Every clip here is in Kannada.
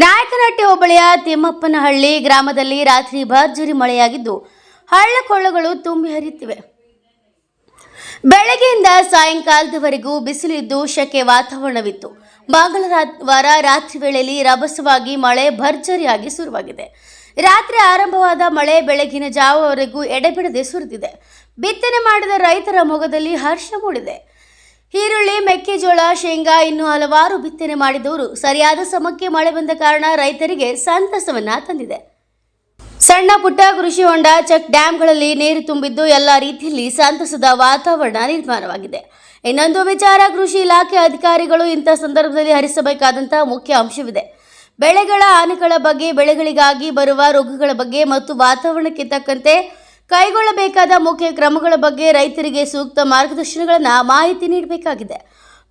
ನಾಯಕನಹಟ್ಟಿ ಹೋಬಳಿಯ ತಿಮ್ಮಪ್ಪನಹಳ್ಳಿ ಗ್ರಾಮದಲ್ಲಿ ರಾತ್ರಿ ಭರ್ಜರಿ ಮಳೆಯಾಗಿದ್ದು, ಹಳ್ಳ ಕೊಳ್ಳಗಳು ತುಂಬಿ ಹರಿಯುತ್ತಿವೆ. ಬೆಳಗ್ಗೆಯಿಂದ ಸಾಯಂಕಾಲದವರೆಗೂ ಬಿಸಿಲಿದ್ದು, ಶೆಕೆ ವಾತಾವರಣವಿತ್ತು. ಮಂಗಳವಾರ ರಾತ್ರಿ ವೇಳೆಯಲ್ಲಿ ರಭಸವಾಗಿ ಮಳೆ ಭರ್ಜರಿಯಾಗಿ ಶುರುವಾಗಿದೆ. ರಾತ್ರಿ ಆರಂಭವಾದ ಮಳೆ ಬೆಳಗಿನ ಜಾವವರೆಗೂ ಎಡೆಬಿಡದೆ ಸುರಿದಿದೆ. ಬಿತ್ತನೆ ಮಾಡಿದ ರೈತರ ಮೊಗದಲ್ಲಿ ಹರ್ಷ ಮೂಡಿದೆ. ಈರುಳ್ಳಿ, ಮೆಕ್ಕೆಜೋಳ, ಶೇಂಗಾ ಇನ್ನು ಹಲವಾರು ಬಿತ್ತನೆ ಮಾಡಿದವರು. ಸರಿಯಾದ ಸಮಯಕ್ಕೆ ಮಳೆ ಬಂದ ಕಾರಣ ರೈತರಿಗೆ ಸಂತಸವನ್ನ ತಂದಿದೆ. ಸಣ್ಣ ಪುಟ್ಟ ಕೃಷಿ ಹೊಂಡ ಚೆಕ್ ಡ್ಯಾಂಗಳಲ್ಲಿ ನೀರು ತುಂಬಿದ್ದು ಎಲ್ಲ ರೀತಿಯಲ್ಲಿ ಸಂತಸದ ವಾತಾವರಣ ನಿರ್ಮಾಣವಾಗಿದೆ. ಇನ್ನೊಂದು ವಿಚಾರ, ಕೃಷಿ ಇಲಾಖೆ ಅಧಿಕಾರಿಗಳು ಇಂಥ ಸಂದರ್ಭದಲ್ಲಿ ಹರಿಸಬೇಕಾದಂತಹ ಮುಖ್ಯ ಅಂಶವಿದೆ. ಬೆಳೆಗಳ ಹಾನಿಗಳ ಬಗ್ಗೆ, ಬೆಳೆಗಳಿಗಾಗಿ ಬರುವ ರೋಗಗಳ ಬಗ್ಗೆ ಮತ್ತು ವಾತಾವರಣಕ್ಕೆ ತಕ್ಕಂತೆ ಕೈಗೊಳ್ಳಬೇಕಾದ ಮುಖ್ಯ ಕ್ರಮಗಳ ಬಗ್ಗೆ ರೈತರಿಗೆ ಸೂಕ್ತ ಮಾರ್ಗದರ್ಶನಗಳನ್ನು ಮಾಹಿತಿ ನೀಡಬೇಕಾಗಿದೆ.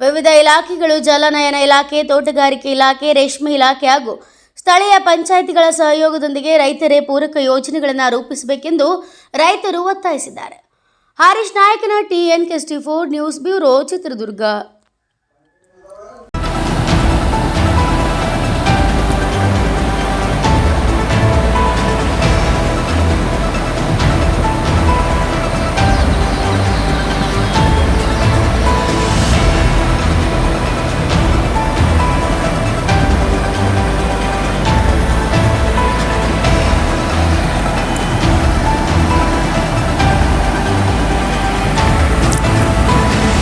ವಿವಿಧ ಇಲಾಖೆಗಳು ಜಲನಯನ ಇಲಾಖೆ, ತೋಟಗಾರಿಕೆ ಇಲಾಖೆ, ರೇಷ್ಮೆ ಇಲಾಖೆ ಹಾಗೂ ಸ್ಥಳೀಯ ಪಂಚಾಯಿತಿಗಳ ಸಹಯೋಗದೊಂದಿಗೆ ರೈತರೇ ಪೂರಕ ಯೋಜನೆಗಳನ್ನು ರೂಪಿಸಬೇಕೆಂದು ರೈತರು ಒತ್ತಾಯಿಸಿದ್ದಾರೆ. ಹರೀಶ್ ನಾಯಕನ TN four news bureau Chitradurga.